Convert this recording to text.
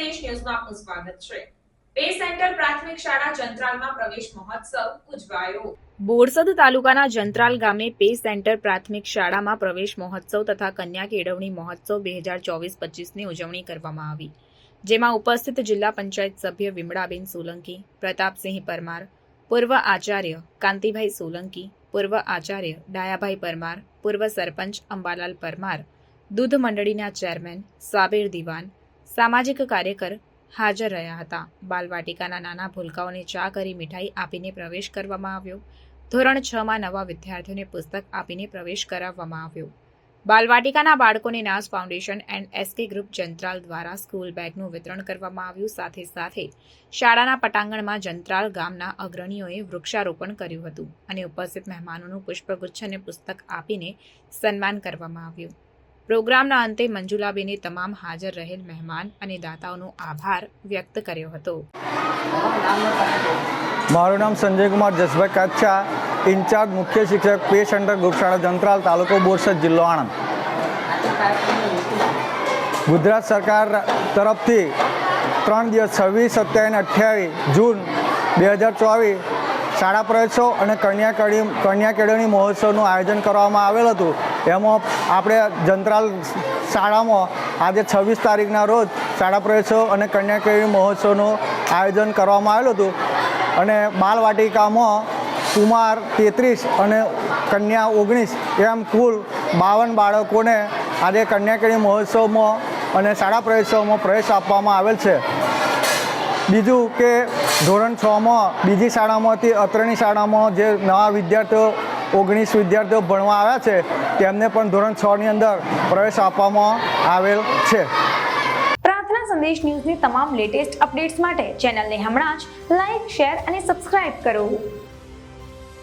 સંદેશ ન્યૂઝમાં આપનું સ્વાગત છે. પે સેન્ટર પ્રાથમિક શાળા જંત્રાલમાં પ્રવેશ મહોત્સવ ઉજવાયો. બોરસદ તાલુકાના જંત્રાલ ગામે પે સેન્ટર પ્રાથમિક શાળામાં પ્રવેશ મહોત્સવ તથા કન્યા કેળવણી મહોત્સવ બે હજાર ચોવીસ પચીસની ઉજવણી કરવામાં આવી. જેમાં ઉપસ્થિત જિલ્લા પંચાયત સભ્ય વિમળાબેન સોલંકી, પ્રતાપસિંહ પરમાર, પૂર્વ આચાર્ય કાંતિભાઈ સોલંકી, પૂર્વ આચાર્ય ડાયાભાઈ પરમાર, પૂર્વ સરપંચ અંબાલાલ પરમાર, દૂધ મંડળીના ચેરમેન સાબેર દિવાન સામાજિક કાર્યકર હાજર રહ્યા હતા. બાલવાટિકાના નાના ભૂલકાઓને ચા કરી મીઠાઈ આપીને પ્રવેશ કરવામાં આવ્યો. ધોરણ છમાં નવા વિદ્યાર્થીઓને પુસ્તક આપીને પ્રવેશ કરાવવામાં આવ્યો. બાલવાટિકાના બાળકોને Nas foundation and SK group Jantral દ્વારા સ્કૂલ બેગનું વિતરણ કરવામાં આવ્યું. સાથે સાથે શાળાના પટાંગણમાં જંત્રાલ ગામના અગ્રણીઓએ વૃક્ષારોપણ કર્યું હતું અને ઉપસ્થિત મહેમાનોનું પુષ્પગુચ્છ અને પુસ્તક આપીને સન્માન કરવામાં આવ્યું. પ્રોગ્રામના અંતે મંજુલાબેને તમામ હાજર રહેલ મહેમાન અને દાતાઓનો આભાર વ્યક્ત કર્યો હતો. મારું નામ સંજય કુમાર જસભાઈ કાચા ઇન્ચાર્જ મુખ્ય શિક્ષક પે સેન્ટર ગુપશાળા જંત્રાલ, તાલુકો બોરસદ, જિલ્લો આણંદ. ગુજરાત સરકાર તરફથી ત્રણ દિવસ છવ્વીસ સત્યાવીસ અઠ્યાવીસ જૂન બે હજાર ચોવીસ શાળા પ્રવેશો અને કન્યા કન્યા કેળવણી મહોત્સવનું આયોજન કરવામાં આવેલ હતું. એમાં આપણે જંત્રાલ શાળામાં આજે છવ્વીસ તારીખના રોજ શાળા પ્રવેશો અને કન્યા કેળવણી મહોત્સવનું આયોજન કરવામાં આવેલું હતું. અને બાલવાટિકામાં કુમાર તેત્રીસ અને કન્યા ઓગણીસ એમ કુલ બાવન બાળકોને આજે કન્યાકેળી મહોત્સવમાં અને શાળા પ્રવેશોમાં પ્રવેશ આપવામાં આવેલ છે. બીજું કે ધોરણ છમાં બીજી શાળામાંથી અત્રેની શાળામાં જે નવા વિદ્યાર્થીઓ, ઓગણીસ વિદ્યાર્થીઓ ભણવા આવ્યા છે, તેમને પણ ધોરણ છની અંદર પ્રવેશ આપવામાં આવેલ છે. પ્રાર્થના સંદેશ ન્યૂઝની તમામ લેટેસ્ટ અપડેટ્સ માટે ચેનલને હમણાં જ લાઈક શેર અને સબસ્ક્રાઇબ કરો.